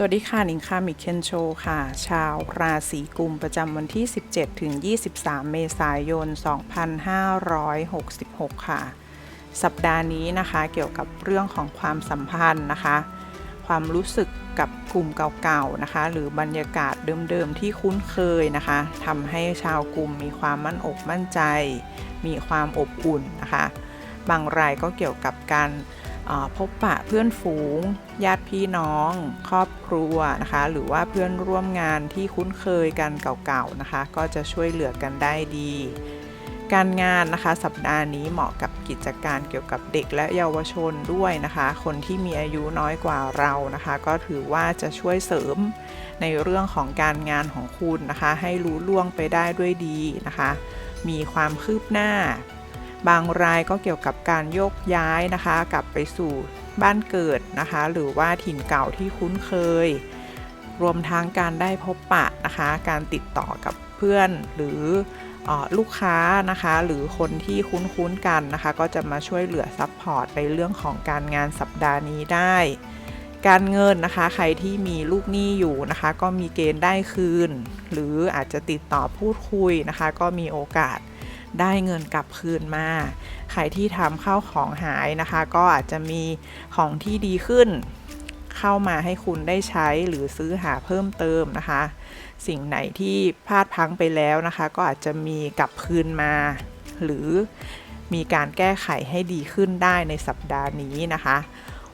สวัสดีค่ะนิงค่ะมิเคนโชค่ะ ชาวราศีกุมประจำวันที่ 17 ถึง 23 เมษายน 2566 ค่ะ สัปดาห์นี้นะคะเกี่ยวกับเรื่องของความสัมพันธ์นะคะ ความรู้สึกกับกลุ่มเก่าๆนะคะ หรือบรรยากาศเดิมๆที่คุ้นเคยนะคะทำให้ชาวกลุ่มมีความมั่นอกมั่นใจ มีความอบอุ่นนะคะ บางรายก็เกี่ยวกับการ พบปะเพื่อนฝูง ญาติพี่น้อง ครอบครัวนะคะ หรือว่าเพื่อนร่วมงานที่คุ้นเคยกันเก่าๆนะคะ ก็จะช่วยเหลือกันได้ดี การงานนะคะ สัปดาห์นี้เหมาะกับกิจการเกี่ยวกับเด็กและเยาวชนด้วยนะคะ คนที่มีอายุน้อยกว่าเรานะคะ ก็ถือว่าจะช่วยเสริมในเรื่องของการงานของคุณนะคะ ให้รู้ล่วงไปได้ด้วยดีนะคะ มีความคืบหน้า บางรายก็เกี่ยวกับการโยกย้ายนะคะ กลับไปสู่บ้านเกิดนะคะ หรือว่าถิ่นเก่าที่คุ้นเคย รวมทั้งการได้พบปะนะคะ การติดต่อกับเพื่อนหรือออลูกค้านะคะ หรือคนที่คุ้นๆกันนะคะ ก็จะมาช่วยเหลือซัพพอร์ตในเรื่องของการงานสัปดาห์นี้ได้ การเงินนะคะ ใครที่มีลูกหนี้อยู่นะคะ ก็มีเกณฑ์ได้คืน หรืออาจจะติดต่อพูดคุยนะคะ ก็มีโอกาส ได้เงินกลับคืนมา ใครที่ทำข้าวของหายนะคะ ก็อาจจะมีของที่ดีขึ้น เข้ามาให้คุณได้ใช้หรือซื้อหาเพิ่มเติมนะคะ สิ่งไหนที่พลาดพังไปแล้วนะคะ ก็อาจจะมีกลับคืนมา หรือมีการแก้ไขให้ดีขึ้นได้ในสัปดาห์นี้นะคะ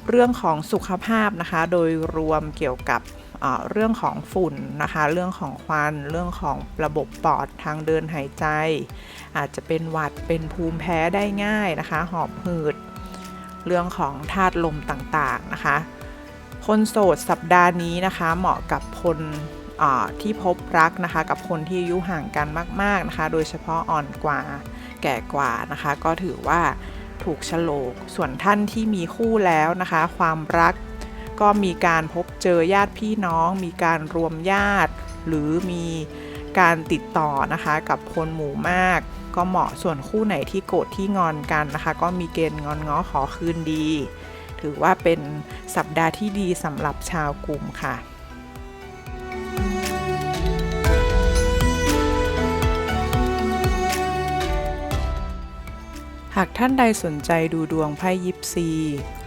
เรื่องของสุขภาพนะคะ โดยรวมเกี่ยวกับ เรื่องของฝุ่นนะคะ เรื่องของควัน เรื่องของระบบปอดทางเดินหายใจ อาจจะเป็นหวัดเป็นภูมิแพ้ได้ง่ายนะคะ หอบหืด เรื่องของธาตุลมต่างๆนะคะ คนโสดสัปดาห์นี้นะคะ เหมาะกับคนที่พบรักนะคะ กับคนที่อายุห่างกันมาก ๆนะคะ โดยเฉพาะอ่อนกว่าแก่กว่านะคะ ก็ถือว่าถูกฉลกส่วนท่านที่มีคู่แล้วนะคะ ความรัก ก็มีการพบเจอญาติพี่น้อง มีการรวมญาติ หรือมีการติดต่อนะคะกับคนหมู่มาก ก็เหมาะส่วนคู่ไหนที่โกรธที่งอนกันนะคะ ก็มีเกณฑ์งอนง้อขอคืนดี ถือว่าเป็นสัปดาห์ที่ดีสำหรับชาวกลุ่มค่ะหากท่านใดสนใจดูดวงไพ่ยิปซี